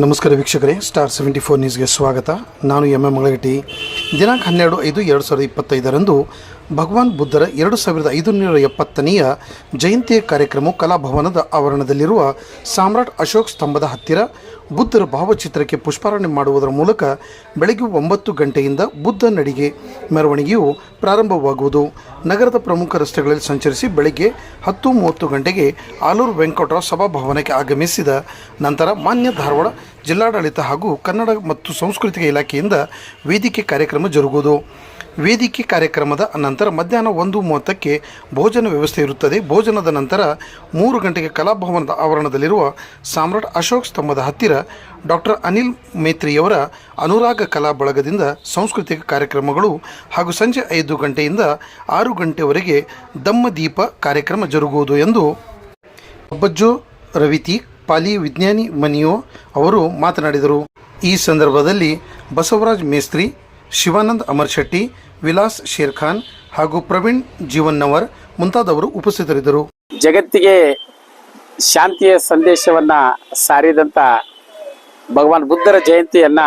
ನಮಸ್ಕಾರ ವೀಕ್ಷಕರೇ star seventy four ನ್ಯೂಸ್ಗೆ ಸ್ವಾಗತ. ನಾನು ಎಂ ಎಂ ಮಗಳಗಟ್ಟಿ. ದಿನಾಂಕ ಹನ್ನೆರಡು ಐದು, ಎರಡು ಸಾವಿರದ ಇಪ್ಪತ್ತೈದರಂದು ಭಗವಾನ್ ಬುದ್ಧರ ಎರಡು ಸಾವಿರದ ಐದುನೂರ ಎಪ್ಪತ್ತನೆಯ ಜಯಂತಿಯ ಕಾರ್ಯಕ್ರಮವು ಕಲಾಭವನದ ಆವರಣದಲ್ಲಿರುವ ಸಾಮ್ರಾಟ್ ಅಶೋಕ್ ಸ್ತಂಭದ ಹತ್ತಿರ ಬುದ್ಧರ ಭಾವಚಿತ್ರಕ್ಕೆ ಪುಷ್ಪಾರಣೆ ಮಾಡುವುದರ ಮೂಲಕ ಬೆಳಗ್ಗೆ ಒಂಬತ್ತು ಗಂಟೆಯಿಂದ ಬುದ್ಧ ನಡಿಗೆ ಮೆರವಣಿಗೆಯು ಪ್ರಾರಂಭವಾಗುವುದು. ನಗರದ ಪ್ರಮುಖ ರಸ್ತೆಗಳಲ್ಲಿ ಸಂಚರಿಸಿ ಬೆಳಗ್ಗೆ ಹತ್ತು ಮೂವತ್ತು ಗಂಟೆಗೆ ಆಲೂರು ವೆಂಕಟರಾವ್ ಸಭಾಭವನಕ್ಕೆ ಆಗಮಿಸಿದ ನಂತರ ಮಾನ್ಯ ಧಾರವಾಡ ಜಿಲ್ಲಾಡಳಿತ ಹಾಗೂ ಕನ್ನಡ ಮತ್ತು ಸಾಂಸ್ಕೃತಿಕ ಇಲಾಖೆಯಿಂದ ವೇದಿಕೆ ಕಾರ್ಯಕ್ರಮ ಜರುಗುವುದು. ವೇದಿಕೆ ಕಾರ್ಯಕ್ರಮದ ನಂತರ ಮಧ್ಯಾಹ್ನ ಒಂದು ಮೂವತ್ತಕ್ಕೆ ಭೋಜನ ವ್ಯವಸ್ಥೆ ಇರುತ್ತದೆ. ಭೋಜನದ ನಂತರ ಮೂರು ಗಂಟೆಗೆ ಕಲಾಭವನದ ಆವರಣದಲ್ಲಿರುವ ಸಾಮ್ರಾಟ್ ಅಶೋಕ್ ಸ್ತಂಭದ ಹತ್ತಿರ ಡಾಕ್ಟರ್ ಅನಿಲ್ ಮೇತ್ರಿಯವರ ಅನುರಾಗ ಕಲಾ ಬಳಗದಿಂದ ಸಾಂಸ್ಕೃತಿಕ ಕಾರ್ಯಕ್ರಮಗಳು ಹಾಗೂ ಸಂಜೆ ಐದು ಗಂಟೆಯಿಂದ ಆರು ಗಂಟೆವರೆಗೆ ದಮ್ಮ ದೀಪ ಕಾರ್ಯಕ್ರಮ ಜರುಗುವುದು ಎಂದು ಅಬ್ಬಜ್ಜು ರವಿತಿ, ಪಾಲಿ ವಿಜ್ಞಾನಿ ಮನಿಯೋ ಅವರು ಮಾತನಾಡಿದರು. ಈ ಸಂದರ್ಭದಲ್ಲಿ ಬಸವರಾಜ್ ಮೇಸ್ತ್ರಿ ಶಿವಾನಂದ್ ಅಮರ್ ಶೆಟ್ಟಿ, ವಿಲಾಸ್ ಶೇರ್ಖಾನ್ ಹಾಗೂ ಪ್ರವೀಣ್ ಜೀವನ್ನವರ್ ಮುಂತಾದವರು ಉಪಸ್ಥಿತರಿದ್ದರು. ಜಗತ್ತಿಗೆ ಶಾಂತಿಯ ಸಂದೇಶವನ್ನ ಸಾರಿದಂತ ಭಗವಾನ್ ಬುದ್ಧರ ಜಯಂತಿಯನ್ನ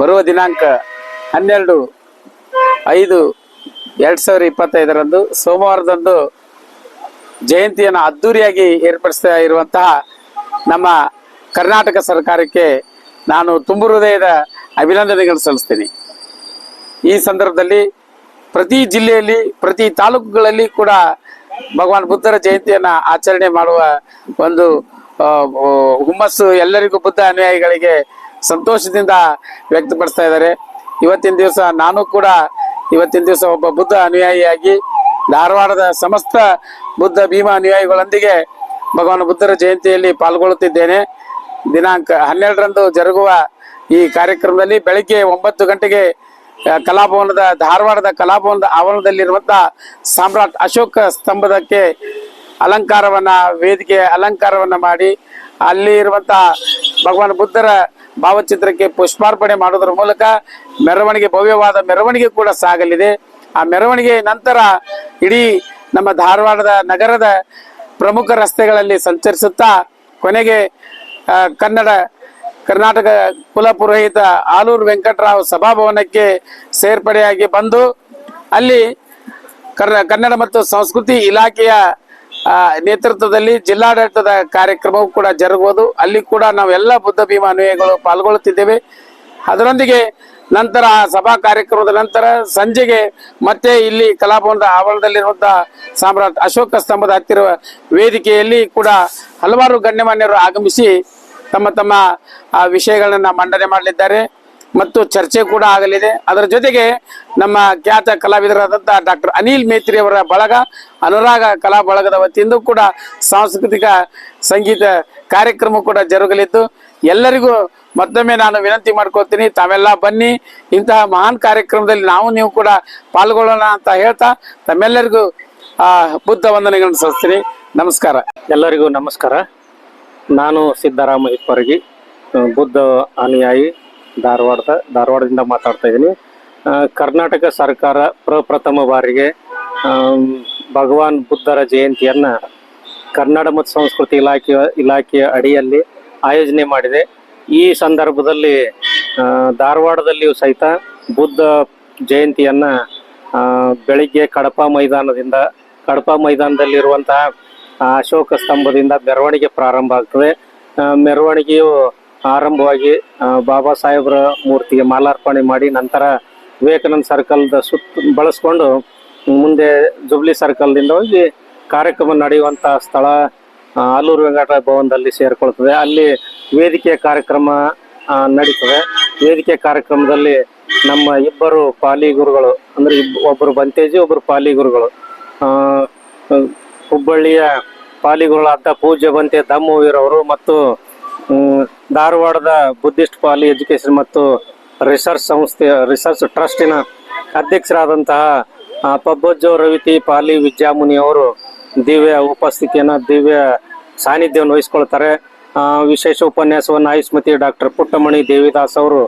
ಬರುವ ದಿನಾಂಕ ಹನ್ನೆರಡು ಐದು ಎರಡು ಸಾವಿರ ಇಪ್ಪತ್ತೈದರಂದು ಸೋಮವಾರದಂದು ಜಯಂತಿಯನ್ನು ಅದ್ದೂರಿಯಾಗಿ ಏರ್ಪಡಿಸ್ತಾ ಇರುವಂತಹ ನಮ್ಮ ಕರ್ನಾಟಕ ಸರ್ಕಾರಕ್ಕೆ ನಾನು ತುಂಬು ಹೃದಯದ ಅಭಿನಂದನೆಗಳು ಸಲ್ಲಿಸ್ತೀನಿ. ಈ ಸಂದರ್ಭದಲ್ಲಿ ಪ್ರತಿ ಜಿಲ್ಲೆಯಲ್ಲಿ, ಪ್ರತಿ ತಾಲೂಕುಗಳಲ್ಲಿ ಕೂಡ ಭಗವಾನ್ ಬುದ್ಧರ ಜಯಂತಿಯನ್ನ ಆಚರಣೆ ಮಾಡುವ ಒಂದು ಹುಮ್ಮಸ್ಸು ಎಲ್ಲರಿಗೂ ಬುದ್ಧ ಅನುಯಾಯಿಗಳಿಗೆ ಸಂತೋಷದಿಂದ ವ್ಯಕ್ತಪಡಿಸ್ತಾ ಇದ್ದಾರೆ. ಇವತ್ತಿನ ದಿವಸ ನಾನು ಕೂಡ ಇವತ್ತಿನ ದಿವಸ ಒಬ್ಬ ಬುದ್ಧ ಅನುಯಾಯಿಯಾಗಿ ಧಾರವಾಡದ ಸಮಸ್ತ ಬುದ್ಧ ಭೀಮ ಅನುಯಾಯಿಗಳೊಂದಿಗೆ ಭಗವಾನ್ ಬುದ್ಧರ ಜಯಂತಿಯಲ್ಲಿ ಪಾಲ್ಗೊಳ್ಳುತ್ತಿದ್ದೇನೆ. ದಿನಾಂಕ ಹನ್ನೆರಡರಂದು ಜರುಗುವ ಈ ಕಾರ್ಯಕ್ರಮದಲ್ಲಿ ಬೆಳಗ್ಗೆ ಒಂಬತ್ತು ಗಂಟೆಗೆ ಕಲಾಭವನದ, ಧಾರವಾಡದ ಕಲಾಭವನದ ಆವರಣದಲ್ಲಿರುವಂತಹ ಸಾಮ್ರಾಟ್ ಅಶೋಕ ಸ್ತಂಭದಕ್ಕೆ ಅಲಂಕಾರವನ್ನ ವೇದಿಕೆ ಅಲಂಕಾರವನ್ನ ಮಾಡಿ, ಅಲ್ಲಿ ಇರುವಂತಹ ಭಗವಾನ್ ಬುದ್ಧರ ಭಾವಚಿತ್ರಕ್ಕೆ ಪುಷ್ಪಾರ್ಪಣೆ ಮಾಡುವುದರ ಮೂಲಕ ಮೆರವಣಿಗೆ, ಭವ್ಯವಾದ ಮೆರವಣಿಗೆ ಕೂಡ ಸಾಗಲಿದೆ. ಆ ಮೆರವಣಿಗೆ ನಂತರ ಇಡೀ ನಮ್ಮ ಧಾರವಾಡದ ನಗರದ ಪ್ರಮುಖ ರಸ್ತೆಗಳಲ್ಲಿ ಸಂಚರಿಸುತ್ತಾ ಕೊನೆಗೆ ಕನ್ನಡ ಕರ್ನಾಟಕ ಕುಲಪುರೋಹಿತ ಆಲೂರು ವೆಂಕಟರಾವ್ ಸಭಾಭವನಕ್ಕೆ ಸೇರ್ಪಡೆಯಾಗಿ ಬಂದು ಅಲ್ಲಿ ಕನ್ನಡ ಮತ್ತು ಸಂಸ್ಕೃತಿ ಇಲಾಖೆಯ ನೇತೃತ್ವದಲ್ಲಿ ಜಿಲ್ಲಾಡಳಿತದ ಕಾರ್ಯಕ್ರಮವು ಕೂಡ ಜರುಗುವುದು. ಅಲ್ಲಿ ಕೂಡ ನಾವೆಲ್ಲ ಬುದ್ಧ ಭೀಮ ಅನುಯಾಯಿಗಳು ಪಾಲ್ಗೊಳ್ಳುತ್ತಿದ್ದೇವೆ. ಅದರೊಂದಿಗೆ ನಂತರ ಆ ಸಭಾ ಕಾರ್ಯಕ್ರಮದ ನಂತರ ಸಂಜೆಗೆ ಮತ್ತೆ ಇಲ್ಲಿ ಕಲಾಭವನದ ಆವರಣದಲ್ಲಿರುವಂತಹ ಸಾಮ್ರಾಟ್ ಅಶೋಕ ಸ್ತಂಭದ ಹತ್ತಿರುವ ವೇದಿಕೆಯಲ್ಲಿ ಕೂಡ ಹಲವಾರು ಗಣ್ಯಮಾನ್ಯರು ಆಗಮಿಸಿ ತಮ್ಮ ತಮ್ಮ ವಿಷಯಗಳನ್ನ ಮಂಡನೆ ಮಾಡಲಿದ್ದಾರೆ ಮತ್ತು ಚರ್ಚೆ ಕೂಡ ಆಗಲಿದೆ. ಅದರ ಜೊತೆಗೆ ನಮ್ಮ ಖ್ಯಾತ ಕಲಾವಿದರಾದಂಥ ಡಾಕ್ಟರ್ ಅನಿಲ್ ಮೇತ್ರಿ ಅವರ ಬಳಗ, ಅನುರಾಗ ಕಲಾ ಬಳಗದ ವತಿಯಿಂದ ಕೂಡ ಸಾಂಸ್ಕೃತಿಕ ಸಂಗೀತ ಕಾರ್ಯಕ್ರಮ ಕೂಡ ಜರುಗಲಿದ್ದು. ಎಲ್ಲರಿಗೂ ಮತ್ತೊಮ್ಮೆ ನಾನು ವಿನಂತಿ ಮಾಡ್ಕೊಳ್ತೀನಿ, ತಾವೆಲ್ಲ ಬನ್ನಿ, ಇಂತಹ ಮಹಾನ್ ಕಾರ್ಯಕ್ರಮದಲ್ಲಿ ನಾವು ನೀವು ಕೂಡ ಪಾಲ್ಗೊಳ್ಳೋಣ ಅಂತ ಹೇಳ್ತಾ ತಮ್ಮೆಲ್ಲರಿಗೂ ಬುದ್ಧ ವಂದನೆಗಳನ್ನು ಸಲ್ಲಿಸ್ತೀನಿ. ನಮಸ್ಕಾರ. ಎಲ್ಲರಿಗೂ ನಮಸ್ಕಾರ. ನಾನು ಸಿದ್ದರಾಮ ಇಪ್ಪರಗಿ ಬುದ್ಧ ಅನುಯಾಯಿ ಧಾರವಾಡದ, ಧಾರವಾಡದಿಂದ ಮಾತಾಡ್ತಾ ಇದ್ದೀನಿ. ಕರ್ನಾಟಕ ಸರ್ಕಾರ ಪ್ರಪ್ರಥಮ ಬಾರಿಗೆ ಭಗವಾನ್ ಬುದ್ಧರ ಜಯಂತಿಯನ್ನ ಕನ್ನಡ ಮತ್ತು ಸಂಸ್ಕೃತಿ ಇಲಾಖೆಯ ಇಲಾಖೆಯ ಅಡಿಯಲ್ಲಿ ಆಯೋಜನೆ ಮಾಡಿದೆ. ಈ ಸಂದರ್ಭದಲ್ಲಿ ಧಾರವಾಡದಲ್ಲಿಯೂ ಸಹಿತ ಬುದ್ಧ ಜಯಂತಿಯನ್ನ ಬೆಳಿಗ್ಗೆ ಕಡಪ ಮೈದಾನದಿಂದ, ಕಡಪ ಮೈದಾನದಲ್ಲಿರುವಂತಹ ಅಶೋಕ ಸ್ತಂಭದಿಂದ ಮೆರವಣಿಗೆ ಪ್ರಾರಂಭ ಆಗ್ತದೆ. ಮೆರವಣಿಗೆಯು ಆರಂಭವಾಗಿ ಬಾಬಾ ಸಾಹೇಬ್ರ ಮೂರ್ತಿಗೆ ಮಾಲಾರ್ಪಣೆ ಮಾಡಿ ನಂತರ ವಿವೇಕಾನಂದ ಸರ್ಕಲ್ದ ಸುತ್ತ ಬಳಸ್ಕೊಂಡು ಮುಂದೆ ಜುಬ್ಲಿ ಸರ್ಕಲ್ದಿಂದ ಹೋಗಿ ಕಾರ್ಯಕ್ರಮ ನಡೆಯುವಂಥ ಸ್ಥಳ ಆಲೂರು ವೆಂಕಟ ಭವನದಲ್ಲಿ ಸೇರ್ಕೊಳ್ತದೆ. ಅಲ್ಲಿ ವೇದಿಕೆ ಕಾರ್ಯಕ್ರಮ ನಡೀತದೆ. ವೇದಿಕೆ ಕಾರ್ಯಕ್ರಮದಲ್ಲಿ ನಮ್ಮ ಇಬ್ಬರು ಪಾಲಿ ಗುರುಗಳು, ಅಂದ್ರೆ ಒಬ್ಬರು ಬಂತೇಜಿ ಒಬ್ಬರು ಪಾಲಿ ಗುರುಗಳು. ಹುಬ್ಬಳ್ಳಿಯ ಪಾಲಿಗಳಾದ ಪೂಜ್ಯ ಬಂತೆ ದಮ್ಮವೀರವರು ಮತ್ತು ಧಾರವಾಡದ ಬುದ್ಧಿಸ್ಟ್ ಪಾಲಿ ಎಜುಕೇಶನ್ ಮತ್ತು ರಿಸರ್ಚ್ ಸಂಸ್ಥೆ, ರಿಸರ್ಚ್ ಟ್ರಸ್ಟಿನ ಅಧ್ಯಕ್ಷರಾದಂತಹ ಪಬ್ಬಜ್ಜೋ ರವಿತಿ ಪಾಲಿ ವಿದ್ಯಾಮುನಿ ಅವರು ದಿವ್ಯ ಉಪಸ್ಥಿತಿಯನ್ನು, ದಿವ್ಯ ಸಾನ್ನಿಧ್ಯವನ್ನು ವಹಿಸ್ಕೊಳ್ತಾರೆ. ವಿಶೇಷ ಉಪನ್ಯಾಸವನ್ನು ಆಯುಷ್ಮತಿ ಡಾಕ್ಟರ್ ಪುಟ್ಟಮಣಿ ದೇವಿದಾಸ್ ಅವರು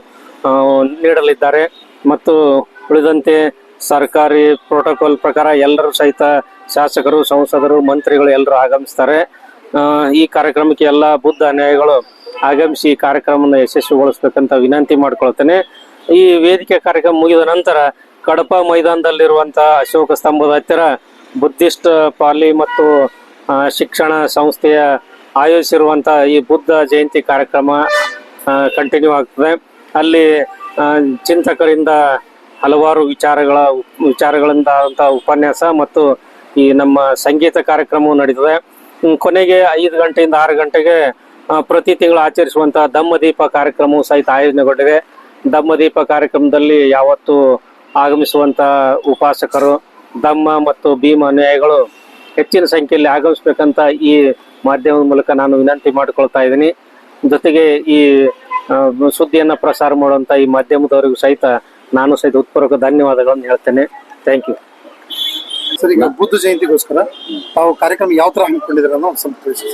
ನೀಡಲಿದ್ದಾರೆ. ಮತ್ತು ಉಳಿದಂತೆ ಸರ್ಕಾರಿ ಪ್ರೋಟೋಕಾಲ್ ಪ್ರಕಾರ ಎಲ್ಲರೂ ಸಹಿತ ಶಾಸಕರು, ಸಂಸದರು, ಮಂತ್ರಿಗಳು ಎಲ್ಲರೂ ಆಗಮಿಸ್ತಾರೆ. ಈ ಕಾರ್ಯಕ್ರಮಕ್ಕೆ ಎಲ್ಲ ಬುದ್ಧ ನ್ಯಾಯಗಳು ಆಗಮಿಸಿ ಈ ಕಾರ್ಯಕ್ರಮವನ್ನು ಯಶಸ್ವಿಗೊಳಿಸ್ಬೇಕಂತ ವಿನಂತಿ ಮಾಡ್ಕೊಳ್ತೇನೆ. ಈ ವೇದಿಕೆ ಕಾರ್ಯಕ್ರಮ ಮುಗಿದ ನಂತರ ಕಡಪ ಮೈದಾನದಲ್ಲಿರುವಂತಹ ಅಶೋಕ ಸ್ತಂಭದ ಹತ್ತಿರ ಬುದ್ಧಿಸ್ಟ್ ಪಾಲಿ ಮತ್ತು ಶಿಕ್ಷಣ ಸಂಸ್ಥೆಯ ಆಯೋಜಿಸಿರುವಂತಹ ಈ ಬುದ್ಧ ಜಯಂತಿ ಕಾರ್ಯಕ್ರಮ ಕಂಟಿನ್ಯೂ ಆಗ್ತದೆ. ಅಲ್ಲಿ ಚಿಂತಕರಿಂದ ಹಲವಾರು ವಿಚಾರಗಳ, ವಿಚಾರಗಳಿಂದ ಉಪನ್ಯಾಸ ಮತ್ತು ಈ ನಮ್ಮ ಸಂಗೀತ ಕಾರ್ಯಕ್ರಮವು ನಡೀತದೆ. ಕೊನೆಗೆ ಐದು ಗಂಟೆಯಿಂದ ಆರು ಗಂಟೆಗೆ ಪ್ರತಿ ತಿಂಗಳು ಆಚರಿಸುವಂತಹ ದಮ್ಮದೀಪ ಕಾರ್ಯಕ್ರಮವು ಸಹಿತ ಆಯೋಜನೆಗೊಂಡಿದೆ. ದಮ್ಮದೀಪ ಕಾರ್ಯಕ್ರಮದಲ್ಲಿ ಯಾವತ್ತು ಆಗಮಿಸುವಂತ ಉಪಾಸಕರು, ದಮ್ಮ ಮತ್ತು ಭೀಮ ಅನುಯಾಯಿಗಳು ಹೆಚ್ಚಿನ ಸಂಖ್ಯೆಯಲ್ಲಿ ಆಗಮಿಸ್ಬೇಕಂತ ಈ ಮಾಧ್ಯಮದ ಮೂಲಕ ನಾನು ವಿನಂತಿ ಮಾಡಿಕೊಳ್ತಾ ಇದ್ದೀನಿ. ಜೊತೆಗೆ ಈ ಸುದ್ದಿಯನ್ನು ಪ್ರಸಾರ ಮಾಡುವಂತ ಈ ಮಾಧ್ಯಮದವರಿಗೂ ಸಹಿತ ನಾನು ಸಹಿತ ಉತ್ಪೂರ್ವಕ ಧನ್ಯವಾದಗಳನ್ನು ಹೇಳ್ತೇನೆ. ಥ್ಯಾಂಕ್ ಯು ಸರ್, ಈಗ ಬುದ್ಧ ಜಯಂತಿಗೋಸ್ಕರ ತಾವು ಕಾರ್ಯಕ್ರಮ ಯಾವ ತರ ಹಮ್ಮಿಕೊಂಡಿದ್ದೀರ ಅನ್ನೋ ಸ್ವಲ್ಪ ತಿಳಿಸಿ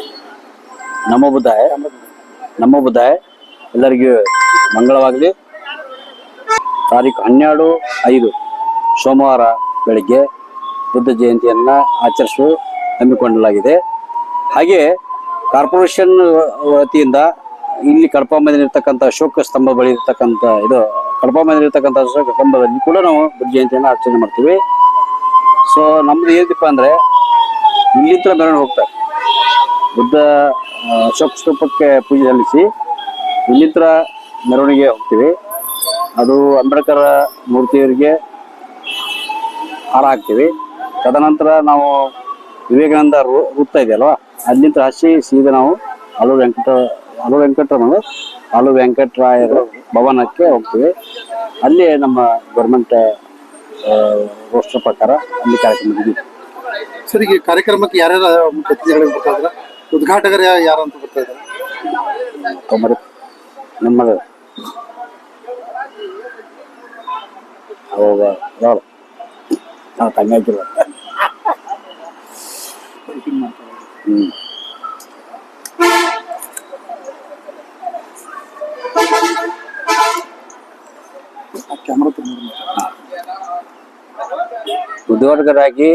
ನಮ್ಮ ಬುದ್ಧಾಯ ನಮ್ಮ ಬುದ್ಧಾಯ ಎಲ್ಲರಿಗೂ ಮಂಗಳವಾಗಲಿ. ತಾರೀಕು ಹನ್ನೆರಡು ಐದು ಸೋಮವಾರ ಬೆಳಿಗ್ಗೆ ಬುದ್ಧ ಜಯಂತಿಯನ್ನು ಆಚರಿಸಲು ಹಮ್ಮಿಕೊಳ್ಳಲಾಗಿದೆ ಹಾಗೆ ಕಾರ್ಪೊರೇಷನ್ ವತಿಯಿಂದ ಇಲ್ಲಿ ಕಡಪ ಇರ್ತಕ್ಕಂಥ ಅಶೋಕ ಸ್ತಂಭ ಬಳಿ ಇರ್ತಕ್ಕಂಥ ಇದು ಕಡಪ ಇರ್ತಕ್ಕಂಥ ಅಶೋಕ ಸ್ತಂಭದಲ್ಲಿ ಕೂಡ ನಾವು ಬುದ್ಧ ಜಯಂತಿಯನ್ನು ಆಚರಣೆ ಮಾಡ್ತೀವಿ. ಸೊ ನಮ್ದು ಏನಪ್ಪ ಅಂದ್ರೆ ಇಲ್ಲಿತ್ರ ಮೆರವಣಿಗೆ ಹೋಗ್ತಾರೆ. ಬುದ್ಧ ಅಶೋಕ್ ಸ್ತೂಪಕ್ಕೆ ಪೂಜೆ ಸಲ್ಲಿಸಿ ಇಲ್ಲಿತ್ರ ಮೆರವಣಿಗೆ ಹೋಗ್ತೀವಿ. ಅದು ಅಂಬೇಡ್ಕರ್ ಮೂರ್ತಿಯವರಿಗೆ ಹಾರ ಹಾಕ್ತೀವಿ. ತದನಂತರ ನಾವು ವಿವೇಕಾನಂದ ವೃತ್ತ ಇದೆಯಲ್ವಾ ಅಲ್ಲಿಂದ ಹಸಿ ಸೀದಾ ನಾವು ಅಲು ವೆಂಕಟ ಅಲು ವೆಂಕಟರಮಣ ಅಲು ವೆಂಕಟರಾಯರ ಭವನಕ್ಕೆ ಹೋಗ್ತೀವಿ. ಅಲ್ಲಿ ನಮ್ಮ ಗೌರ್ಮೆಂಟ್ ರೋಸ್ಟರ್ ಪ್ರಕಾರ ಅಲ್ಲಿ ಕಾರ್ಯಕ್ರಮ ನಡೆಯುತ್ತೆ ಸರ್ ಈಗ ಕಾರ್ಯಕ್ರಮಕ್ಕೆ ಯಾರ್ಯಾರ ಅತಿಥಿಗಳು ಬರ್ತಾ ಇದ್ರ ಉದ್ಘಾಟಕರು ಯಾರು ಅಂತ ಬರ್ತಾ ಇದ್ದಾರೆ? ತೊಂಬರು ನಮ್ಮ ಅವಾಗ ನಾವು ಹ್ಞೂ ಉದ್ಘಾಟಕರಾಗಿ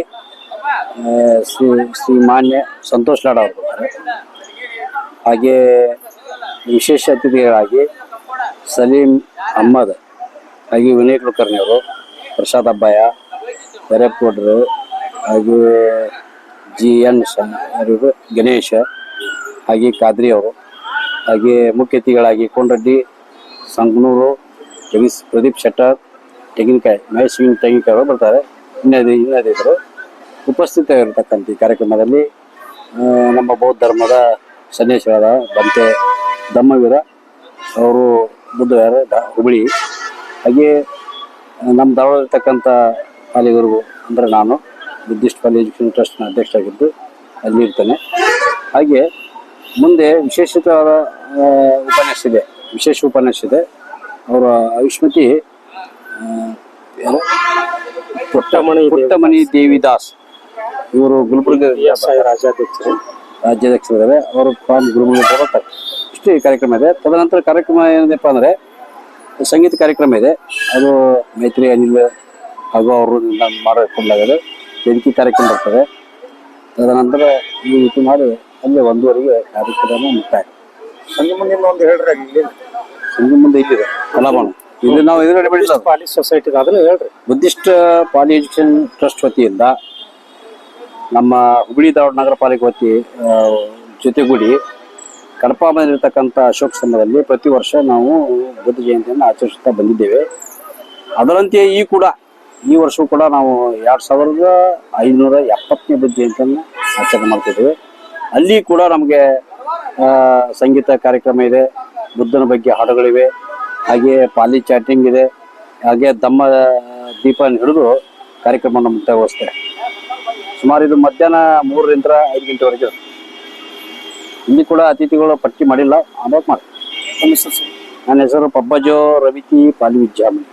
ಶ್ರೀ ಶ್ರೀ ಮಾನ್ಯ ಸಂತೋಷ್ ಲಾಡ್ ಅವರು ಹಾಗೆ ವಿಶೇಷ ಅತಿಥಿಗಳಾಗಿ ಸಲೀಂ ಅಹ್ಮದ್, ಹಾಗೆ ವಿನಯ್ ಕುಲಕರ್ಣಿ ಅವರು ಪ್ರಸಾದ್ ಅಬ್ಬಾಯ ಬೈರಪ್ಪಗೌಡರು ಹಾಗೆ ಜಿ ಎನ್ ಅವರು ಗಣೇಶ, ಹಾಗೆ ಖಾದ್ರಿ ಅವರು, ಹಾಗೆ ಮುಖ್ಯ ಅತಿಥಿಗಳಾಗಿ ಕೋಂಡ್ರೆಡ್ಡಿ ಸಂಗನೂರು ಪ್ರದೀಪ್ ಶೆಟ್ಟರ್, ತೆಂಗಿನಕಾಯಿ, ಮಹೇಶ್ ತೆಂಗಿನಕಾಯಿ ಅವರು ಬರ್ತಾರೆ. ಇನ್ನದೇ ಇನ್ನದೇ ಇದ್ದರು ಉಪಸ್ಥಿತರಿರ್ತಕ್ಕಂಥ ಈ ಕಾರ್ಯಕ್ರಮದಲ್ಲಿ ನಮ್ಮ ಬೌದ್ಧ ಧರ್ಮದ ಸನ್ಯಾಸಿಗಳಾದ ಬಂತೆ ಧಮ್ಮವೀರ ಅವರು ಬುದ್ಧವಾರ ಹುಬ್ಬಳ್ಳಿ ಹಾಗೆ ನಮ್ಮ ಧಾರವಾಡದಲ್ಲಿರ್ತಕ್ಕಂಥ ಪಾಲಿಗರು ಅಂದರೆ ನಾನು ಬುದ್ಧಿಸ್ಟ್ ಪಾಲಿ ಎಜುಕೇಷನ್ ಟ್ರಸ್ಟ್ನ ಅಧ್ಯಕ್ಷರಾಗಿದ್ದು ಅಲ್ಲಿ ಇರ್ತೇನೆ. ಹಾಗೆ ಮುಂದೆ ವಿಶೇಷವಾದ ಆ, ಉಪನ್ಯಾಸ ಇದೆ. ವಿಶೇಷ ಉಪನ್ಯಾಸ ಇದೆ. ಅವರ ಆಯುಷ್ಮತಿ? ಪುಟ್ಟಮಣಿ ಪುಟ್ಟಮಣಿ ದೇವಿದಾಸ್. ಇವರು ಗುಲ್ಬರ್ಗ ರಾಜ್ಯಾಧ್ಯಕ್ಷರು. ರಾಜ್ಯಾಧ್ಯಕ್ಷರಿದ್ದಾರೆ. ಅವರು ಫ್ರಾಮ್ ಗುಲ್ಬರ್ಗ ಬರ್ತಾರೆ ಇಷ್ಟು ಈ ಕಾರ್ಯಕ್ರಮ ಇದೆ. ತದನಂತರ ಕಾರ್ಯಕ್ರಮ ಏನಿದೆಪ್ಪ ಅಂದರೆ ಸಂಗೀತ ಕಾರ್ಯಕ್ರಮ ಇದೆ. ಅದು ಮೈತ್ರಿ ಅನಿಲ್ ಹಾಗೂ ಅವರು ಮಾಡಿಕೊಂಡಾಗಲು ವೇದಿಕೆ ಕಾರ್ಯಕ್ರಮ ಬರ್ತದೆ. ತದನಂತರ ಈ ರೀತಿ ಮಾಡಿ ಅಲ್ಲಿ ಒಂದೂವರೆಗೆ ಕಾರ್ಯಕ್ರಮ ಮುಕ್ತಾಯ. ಸಂಜೆ ಮುಂದೆ ಒಂದು ಹೇಳ್ರಿ ಇಲ್ಲಿ. ಸಂಜೆ ಮುಂದೆ ಇಲ್ಲಿದೆ. ಕಲಾಭವನ. ಇದು ನಾವು ಎದುರುಗಡೆ ಪಾಲಿ ಸೊಸೈಟಿ ಅದನ್ನು ಹೇಳ್ರಿ. ಬುದ್ಧಿಸ್ಟ್ ಪಾಲಿ ಎಜುಕೇಶನ್ ಟ್ರಸ್ಟ್ ವತಿಯಿಂದ ನಮ್ಮ ಹುಬ್ಬಳ್ಳಿ ಧಾರವಾಡ ನಗರ ಪಾಲಿಕೆ ವತಿ ಜೊತೆಗೂಡಿ ಜೊತೆಗೂಡಿ ಕಡಪಾಮಲ್ಲಿರ್ತಕ್ಕಂಥ ಅಶೋಕ್ ಸ್ತಂಭದಲ್ಲಿ ಪ್ರತಿ ವರ್ಷ ನಾವು ಬುದ್ಧ ಜಯಂತಿಯನ್ನು ಆಚರಿಸುತ್ತಾ ಬಂದಿದ್ದೇವೆ. ಅದರಂತೆ ಈ ಕೂಡ ಈ ವರ್ಷವೂ ಕೂಡ ನಾವು ಎರಡು ಸಾವಿರದ ಐನೂರ ಎಪ್ಪತ್ತನೇ ಬುದ್ಧ ಜಯಂತಿಯನ್ನು ಆಚರಣೆ ಮಾಡ್ತಿದ್ದೇವೆ. ಅಲ್ಲಿ ಕೂಡ ನಮಗೆ ಸಂಗೀತ ಕಾರ್ಯಕ್ರಮ ಇದೆ ಬುದ್ಧನ ಬಗ್ಗೆ ಹಾಡುಗಳಿವೆ. ಹಾಗೆ ಪಾಲಿ ಚಾಟಿಂಗ್ ಇದೆ. ಹಾಗೆ ದಮ್ಮ ದೀಪ ಹಿಡಿದು ಕಾರ್ಯಕ್ರಮವನ್ನು ಮುಕ್ತಾಯಗೊಳಿಸ್ತೇವೆ ಸುಮಾರು ಇದು ಮಧ್ಯಾಹ್ನ ಮೂರರಿಂದ ಐದು ಗಂಟೆವರೆಗೆ. ಇಲ್ಲಿ ಕೂಡ ಅತಿಥಿಗಳು ಪಟ್ಟಿ ಮಾಡಿಲ್ಲ. ಆದಾಗ ಮಾಡಿ. ನನ್ನ ಹೆಸರು ಪಬ್ಬಜೋ ರವಿತಿ ಪಾಲಿ ವಿದ್ಯಾಮಣಿ